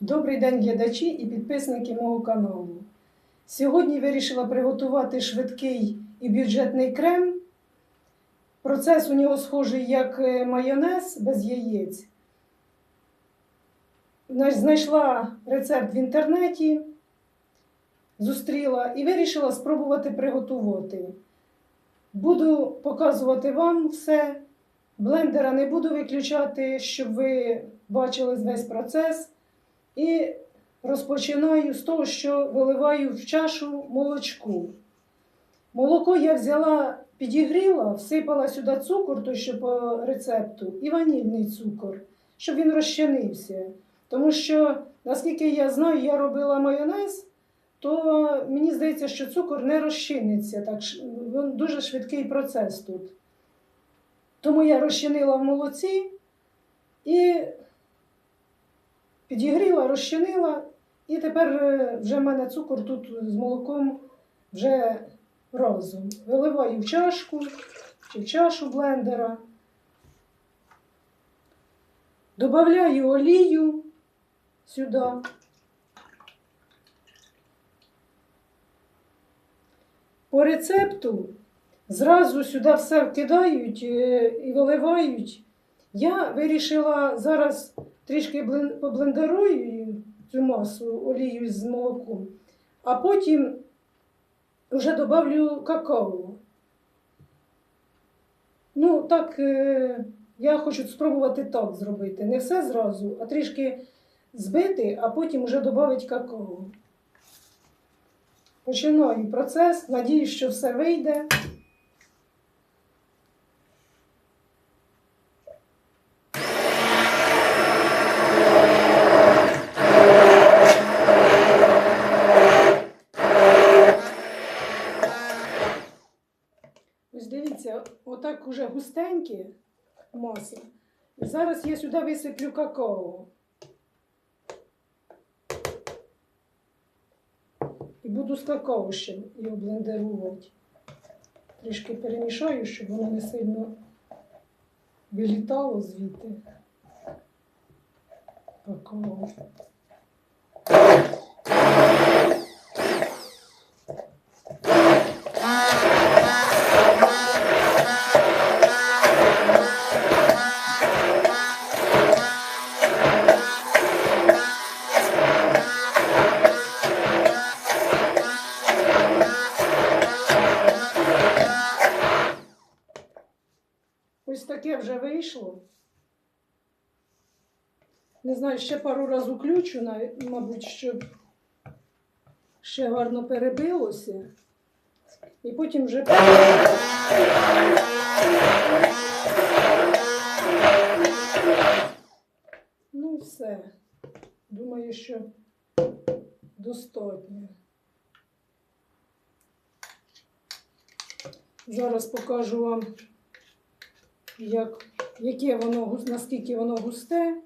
Добрий день, глядачі і підписники мого каналу. Сьогодні вирішила приготувати швидкий і бюджетний крем. Процес у нього схожий як е, майонез без яєць. Знайшла рецепт в інтернеті, зустріла і вирішила спробувати приготувати. Буду показувати вам все. Блендера не буду виключати, щоб ви бачили весь процес. І розпочинаю з того, що виливаю в чашу молочку. Молоко я взяла, підігріла, всипала сюди цукор, той, що по рецепту, і ванільний цукор, щоб він розчинився. Тому що, наскільки я знаю, я робила майонез, то мені здається, що цукор не розчиниться. Так, дуже швидкий процес тут. Тому я розчинила в молоці і підігріла, розчинила, і тепер е, вже в мене цукор тут з молоком вже разом. Виливаю в чашку чи в чашу блендера. Добавляю олію сюди. По рецепту зразу сюди все вкидають е, і виливають. Я вирішила зараз трішки блен- поблендерую цю масу олію з молоком, а потім вже додавлю какао. Ну, так, е, я хочу спробувати так зробити. Не все зразу, а трішки збити, а потім вже додати какао. Починаю процес, надіюсь, що все вийде. Ось дивіться, отак уже густенькі маса. І зараз я сюди висиплю какао. І буду з какао ще його блендерувати. Трішки перемішаю, щоб воно не сильно вилітало звідти. Какао. Знаю, ще пару разів включу, мабуть, щоб ще гарно перебилося. І потім вже. Ну, все. Думаю, що достатньо. Зараз покажу вам як, яке воно, наскільки воно густе.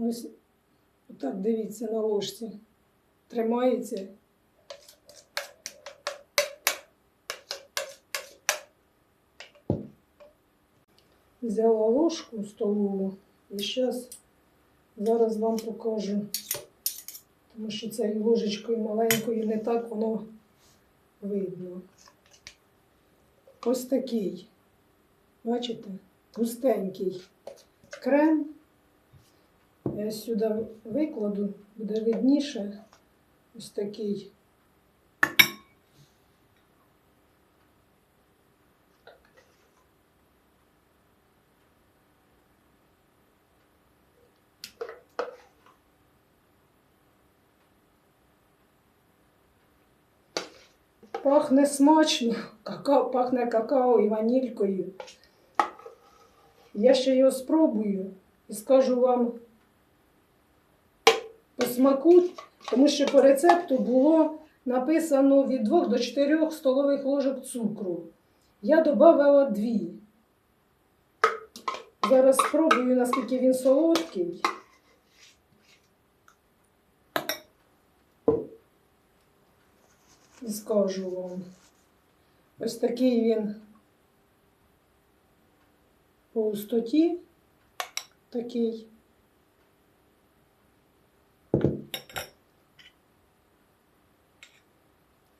Ось отак дивіться на ложці. Тримається. Взяла ложку столову і зараз зараз вам покажу. Тому що цією ложечкою маленькою не так воно видно. Ось такий. Бачите? Густенький крем. Я сюди викладу, буде видніше. Ось такий. Пахне смачно, какао, пахне какао і ванількою. Я ще його спробую і скажу вам смаку, тому що по рецепту було написано від 2 до 4 столових ложок цукру. Я додавала 2. Зараз спробую, наскільки він солодкий. і скажу вам. Ось такий він по густоті. Такий.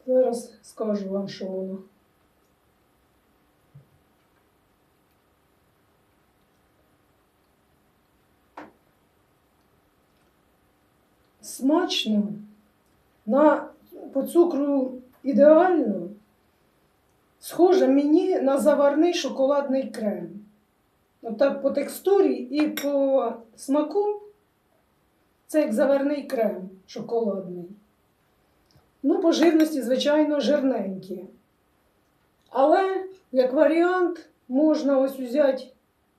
Зараз скажу вам, що воно. Смачно, на, по цукру ідеально, схоже мені на заварний шоколадний крем. Отак по текстурі і по смаку це як заварний крем шоколадний. Ну, по жирності, звичайно, жирненькі. Але, як варіант, можна ось взяти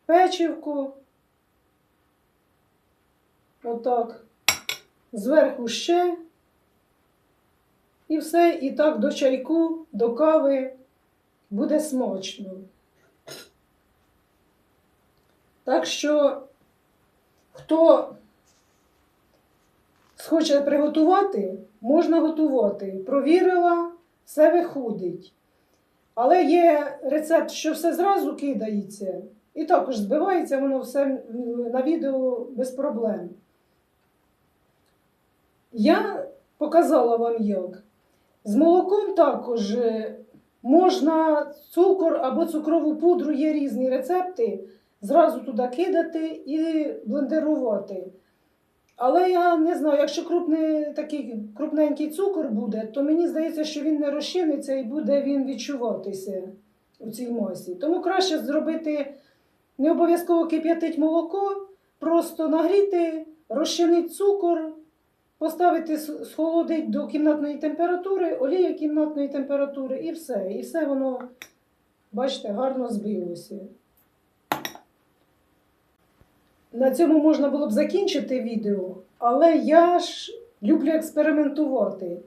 печивку. Отак. Зверху ще. І все, і так до чайку, до кави буде смачно. Так що, хто схоче приготувати, можна готувати. Провірила, все виходить. Але є рецепт, що все зразу кидається, і також збивається воно все на відео без проблем. Я показала вам як. З молоком також е, можна цукор або цукрову пудру, є різні рецепти, зразу туди кидати і блендерувати. Але я не знаю, якщо крупний, такий крупненький цукор буде, то мені здається, що він не розчиниться і буде він відчуватися у цій масі. Тому краще зробити не обов'язково кип'ятить молоко, просто нагріти, розчинити цукор, поставити схолодить до кімнатної температури, олія кімнатної температури і все. І все воно, бачите, гарно збилося. На цьому можна було б закінчити відео, але я ж люблю експериментувати.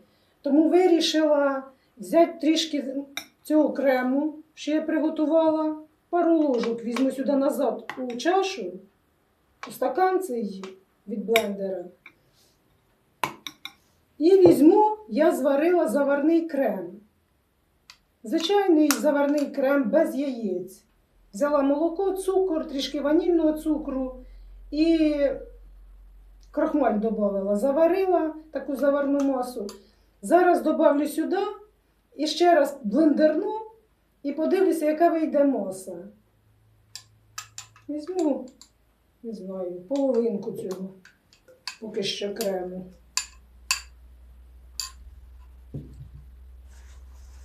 Тому вирішила взяти трішки цього крему, що я приготувала. Пару ложок візьму сюди назад у чашу, у стакан цей від блендера. І візьму, я зварила заварний крем. Звичайний заварний крем без яєць. Взяла молоко, цукор, трішки ванільного цукру і крахмаль додавала. Заварила таку заварну масу. Зараз додавлю сюди і ще раз блендерну і подивлюся, яка вийде маса. Візьму, не знаю, половинку цього, поки що крему.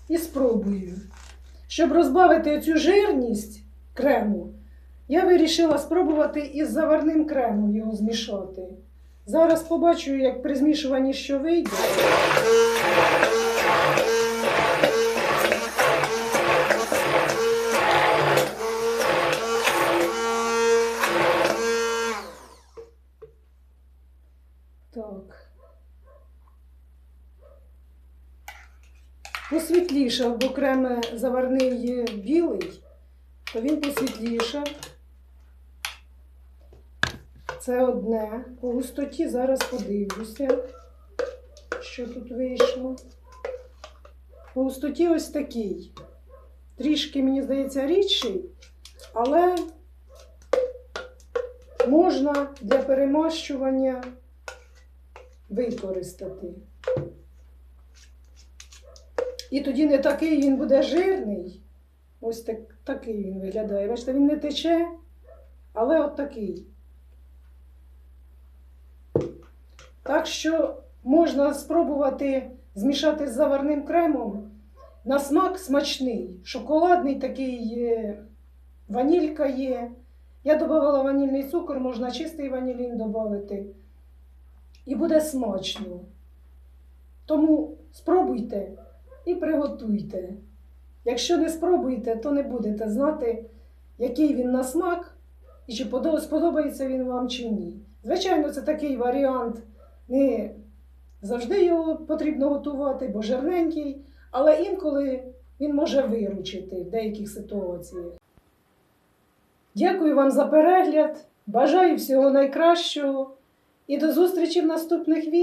І спробую. Щоб розбавити цю жирність крему, я вирішила спробувати із заварним кремом його змішати. Зараз побачу, як при змішуванні що вийде. Так. Посвітлішав, бо крем заварний білий, то він посвітлішав. Це одне. По густоті зараз подивлюся, що тут вийшло. По густоті ось такий. Трішки, мені здається, рідший, але можна для перемащування використати. І тоді не такий він буде жирний. Ось так, такий він виглядає. Бачите, він не тече, але от такий. Так що можна спробувати змішати з заварним кремом. На смак смачний. Шоколадний такий є, ванілька є. Я додавала ванільний цукор, можна чистий ванілін додати. І буде смачно. Тому спробуйте і приготуйте. Якщо не спробуєте, то не будете знати, який він на смак і чи сподобається він вам чи ні. Звичайно, це такий варіант. Не завжди його потрібно готувати, бо жирненький, але інколи він може виручити в деяких ситуаціях. Дякую вам за перегляд. Бажаю всього найкращого і до зустрічі в наступних відео.